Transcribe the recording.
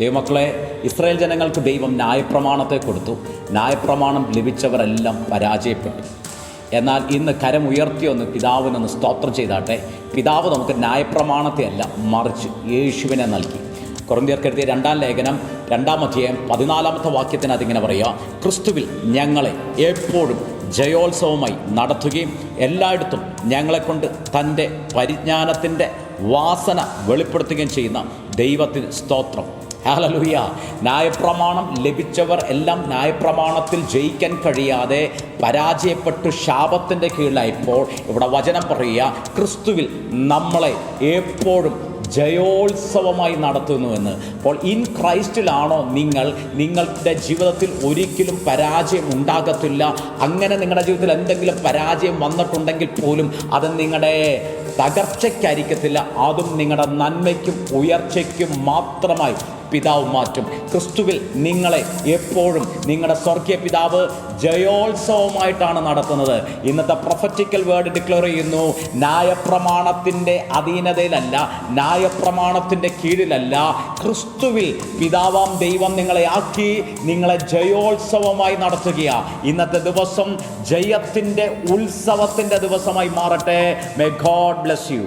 ദൈവമക്കളെ ഇസ്രായേൽ ജനങ്ങൾക്ക് ദൈവം ന്യായപ്രമാണത്തെ കൊടുത്തു. ന്യായപ്രമാണം ലഭിച്ചവരെല്ലാം പരാജയപ്പെട്ടു. എന്നാൽ ഇന്ന് കരം ഉയർത്തിയൊന്ന് പിതാവിനൊന്ന് സ്തോത്രം ചെയ്താട്ടെ. പിതാവ് നമുക്ക് ന്യായപ്രമാണത്തെ അല്ല മറിച്ച് യേശുവിനെ നൽകി. കുറന്തിയർക്കെഴുതിയ രണ്ടാം ലേഖനം രണ്ടാം അധ്യായം പതിനാലാമത്തെ വാക്യത്തിന് അതിങ്ങനെ പറയുക. ക്രിസ്തുവിൽ ഞങ്ങളെ എപ്പോഴും ജയോത്സവമായി നടത്തുകയും എല്ലായിടത്തും ഞങ്ങളെക്കൊണ്ട് തന്റെ പരിജ്ഞാനത്തിന്റെ വാസന വെളിപ്പെടുത്തുകയും ചെയ്യുന്ന ദൈവത്തിന് സ്തോത്രം. ഹാലലുയ ന്യായപ്രമാണം ലഭിച്ചവർ എല്ലാം ന്യായപ്രമാണത്തിൽ ജയിക്കാൻ കഴിയാതെ പരാജയപ്പെട്ടു ശാപത്തിന്റെ കീഴിലായപ്പോൾ ഇവിടെ വചനം പറയുക ക്രിസ്തുവിൽ നമ്മളെ എപ്പോഴും ജയോത്സവമായി നടത്തുന്നുവെന്ന് അപ്പോൾ ഇൻ ക്രൈസ്റ്റിലാണോ നിങ്ങൾ നിങ്ങളുടെ ജീവിതത്തിൽ ഒരിക്കലും പരാജയം ഉണ്ടാകത്തില്ല. അങ്ങനെ നിങ്ങളുടെ ജീവിതത്തിൽ എന്തെങ്കിലും പരാജയം വന്നിട്ടുണ്ടെങ്കിൽ പോലും അത് നിങ്ങളുടെ തകർച്ചയ്ക്കായിരിക്കത്തില്ല. അതും നിങ്ങളുടെ നന്മയ്ക്കും ഉയർച്ചയ്ക്കും മാത്രമായി പിതാവ് മാറ്റും. ക്രിസ്തുവിൽ നിങ്ങളെ എപ്പോഴും നിങ്ങളുടെ സ്വർഗീയ പിതാവ് ജയോത്സവമായിട്ടാണ് നടത്തുന്നത്. ഇന്നത്തെ പ്രൊഫറ്റിക്കൽ വേർഡ് ഡിക്ലെയർ ചെയ്യുന്നു ന്യായപ്രമാണത്തിന്റെ അധീനതയിലല്ല ന്യായപ്രമാണത്തിന്റെ കീഴിലല്ല. ക്രിസ്തുവിൽ പിതാവാം ദൈവം നിങ്ങളെ ആക്കി നിങ്ങളെ ജയോത്സവമായി നടത്തുകയാണ് ഇന്നത്തെ ദിവസം ജയത്തിന്റെ ഉത്സവത്തിന്റെ ദിവസമായി മാറട്ടെ. May God bless you